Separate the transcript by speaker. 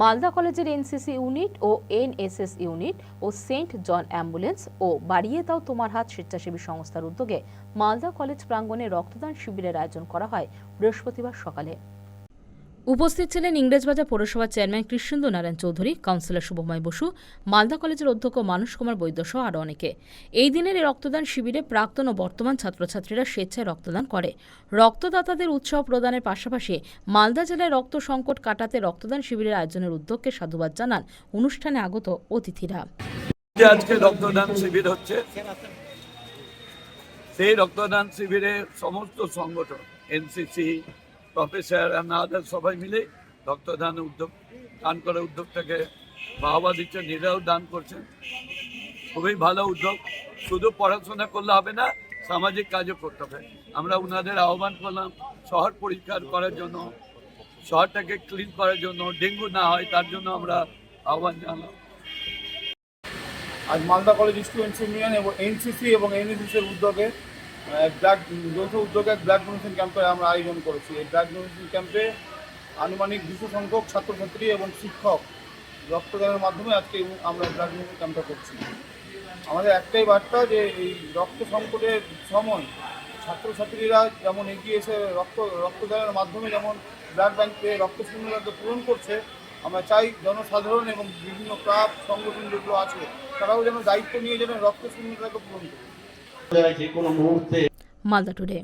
Speaker 1: মালদা কলেজের NCC unit ও NSS unit ও সেন্ট জন অ্যাম্বুলেন্স ও বাড়িয়ে দাও তোমার হাত স্বেচ্ছাসেবী সংস্থার উদ্যোগে মালদা কলেজ প্রাঙ্গনে রক্তদান শিবিরের আয়োজন করা হয় বৃহস্পতিবার সকালে। উপস্থিত ছিলেন ইংরেজবাজার পৌরসভার চেয়ারম্যান কৃষ্ণেন্দু নারায়ণ চৌধুরী, কাউন্সিলর শুভময় বসু, মালদা কলেজের অধ্যক্ষ মানস কুমার বৈদ্য সহ আরও অনেকে। এই দিনের এই রক্তদান শিবিরে প্রাক্তন ও বর্তমান ছাত্রছাত্রীরা স্বেচ্ছায় রক্তদান করে। রক্তদাতাদের উৎসাহ প্রদানের পাশাপাশি মালদা জেলায় রক্ত সংকট কাটাতে রক্তদান শিবিরের আয়োজনের উদ্যোগকে সাধুবাদ জানান অনুষ্ঠানে আগত অতিথিরা।
Speaker 2: আজকে রক্তদান শিবির হচ্ছে, সেই রক্তদান শিবিরে সমস্ত সংগঠন, এনসিসি প্রফেসর আদার সবাই মিলে রক্তদান উদ্যোগ, দান করার উদ্যোগটাকে বাহবা দিচ্ছেন নিজেরাও দান করছেন খুবই ভালো উদ্যোগ। শুধু পড়াশোনা করলে হবে না, সামাজিক কাজও করতে হবে। আমরা ওনাদের আহ্বান করলাম শহর পরিষ্কার করার জন্য, শহরটাকে ক্লিন করার জন্য, ডেঙ্গু না হয় তার জন্য আমরা আহ্বান জানালাম।
Speaker 3: আজ মালদা কলেজ স্টুডেন্টস ইউনিয়ন এবং এনসিসি এবং এনএসএস এর উদ্যোগে ব্লাড যৌথ উদ্যোগে ব্লাড ডোনেশন ক্যাম্পের আমরা আয়োজন করেছি। এই ব্ল্যাক ডোনেশন ক্যাম্পে আনুমানিক দুশো সংখ্যক ছাত্রছাত্রী এবং শিক্ষক রক্তদানের মাধ্যমে আজকে আমরা ব্লাড ডোনেশন ক্যাম্পটা করছি। আমাদের একটাই বার্তা যে এই রক্ত সংকটের সময় ছাত্রছাত্রীরা যেমন এগিয়ে এসে রক্ত, রক্তদানের মাধ্যমে যেমন ব্লাড ব্যাংকে রক্ত শূন্যতাকে পূরণ করছে, আমরা চাই জনসাধারণ এবং বিভিন্ন ক্লাব, সংগঠন যেগুলো আছে, তারাও যেন দায়িত্ব নিয়ে যেন রক্ত শূন্যতাকে পূরণ করে
Speaker 4: যে কোনো মুহূর্তে
Speaker 1: মালদা টুডে।